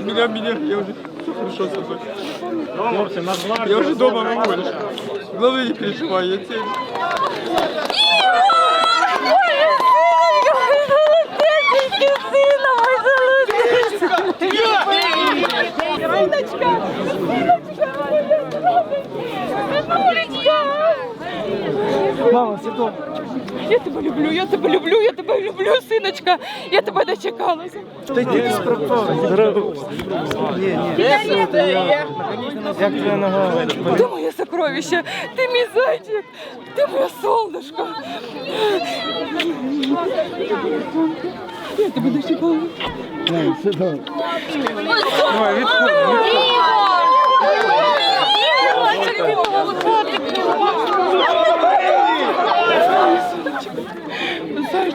Меня, меня, я уже все хорошо со мной. На Я уже дома выходишь. Главное не переживай, я тебе... Мама, все добре. Я тебе люблю, я тебе люблю, я тебе люблю, синочка. Я тебе дочекалася. Ти тільки. Як твоя нога? Ти моє сокровище, ти мій зайчик, ти моє солнышко. Я тебе дочекала. Все добре.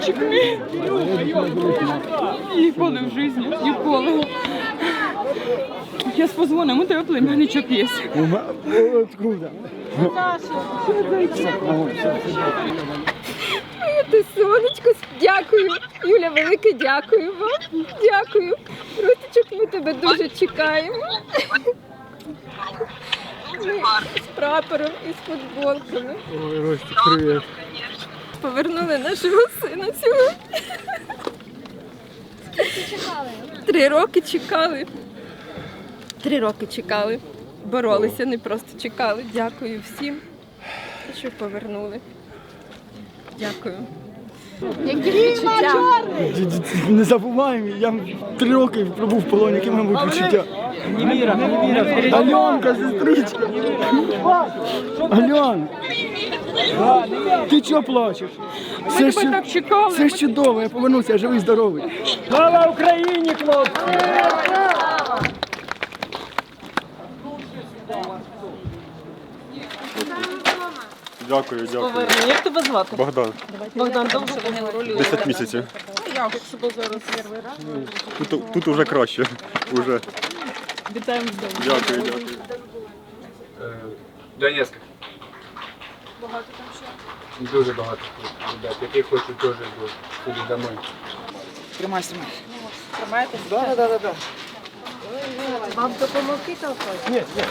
Зайчик мій. Ніколи в житті, ніколи. Я позвоню, у тебе племянничок є. Откуда? Ти сонечко, дякую. Юля, велике дякую вам. Дякую. Рустичок, ми тебе дуже чекаємо. Ми з прапором і з футболками. Ой, Ростик, привіт. Повернули нашого сина сьогодні. Три роки чекали. Три роки чекали. Боролися, не просто чекали. Дякую всім, що повернули. Дякую. Які відчуття? Не забуваємо, я три роки пробув в полоні, які мабуть відчуття. Альонка, сестричка. Альон, ти чого плачеш? Все, ще- так чекали. все ж чудово, я повернувся, я живий, здоровий. Слава Україні, хлопці! Дякую, дякую. Як тебе звати? Богдан, Богдан, довго був ролі. 10 місяців. Як себе зараз перший раз? Тут, тут уже краще. Уже. Вітаємо вдома. Дякую, дякую. Донецк. Багато там ще? Дуже багато ребят, які хочуть теж туди домой. Тримай, тримай. Тримаєтесь? Да, да, да, да. Вам допомогти толкати? Ні, ні.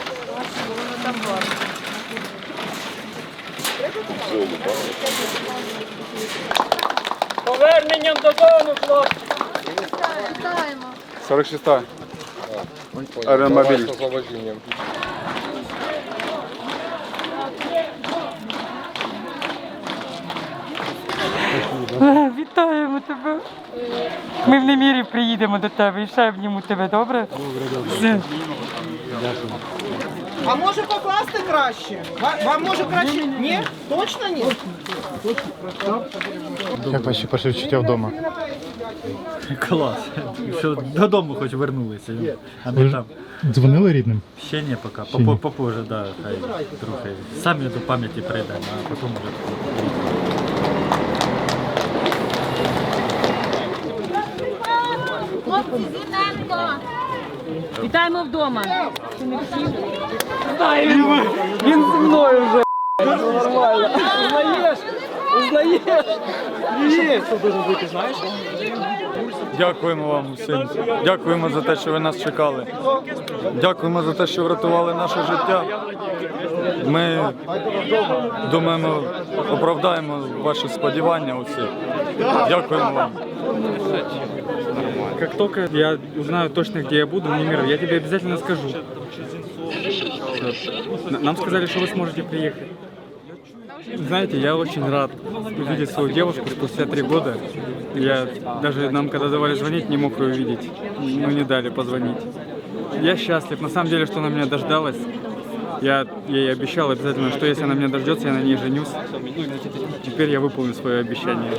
Поверненням додому, хлопці! 46-та. Аеромобіль. Вітаємо тебе. Ми в немірі приїдемо до тебе і ще обніму тебе, добре? Добре, А може покласти краще? Вам може краще? Ні? Точно ні? Як ваші перші відчуття вдома? Клас. Що додому хоч вернулися, а не там. дзвонили рідним? Ще поки. Ні. Попо- Попозже, да, хай трохи. Самі до пам'яті прийдемо, а потім вже. Вітаємо вдома. Він зі мною вже. Нормально. Узнаєш? Узнаєш? Знаєш? Дякуємо вам усім. Дякуємо за те, що ви нас чекали. Дякуємо за те, що врятували наше життя. Ми думаємо, оправдаємо ваші сподівання усі. Дякуємо вам. Как только я узнаю точно, где я буду, Немир, я тебе обязательно скажу. Нам сказали, что вы сможете приехать. Знаете, я очень рад увидеть свою девушку спустя три года. Я даже нам, когда давали звонить, не мог ее увидеть. Ну, не дали позвонить. Я счастлив, на самом деле, что она меня дождалась. Я ей обещал обязательно, что если она меня дождется, я на ней женюсь. Теперь я выполню свое обещание.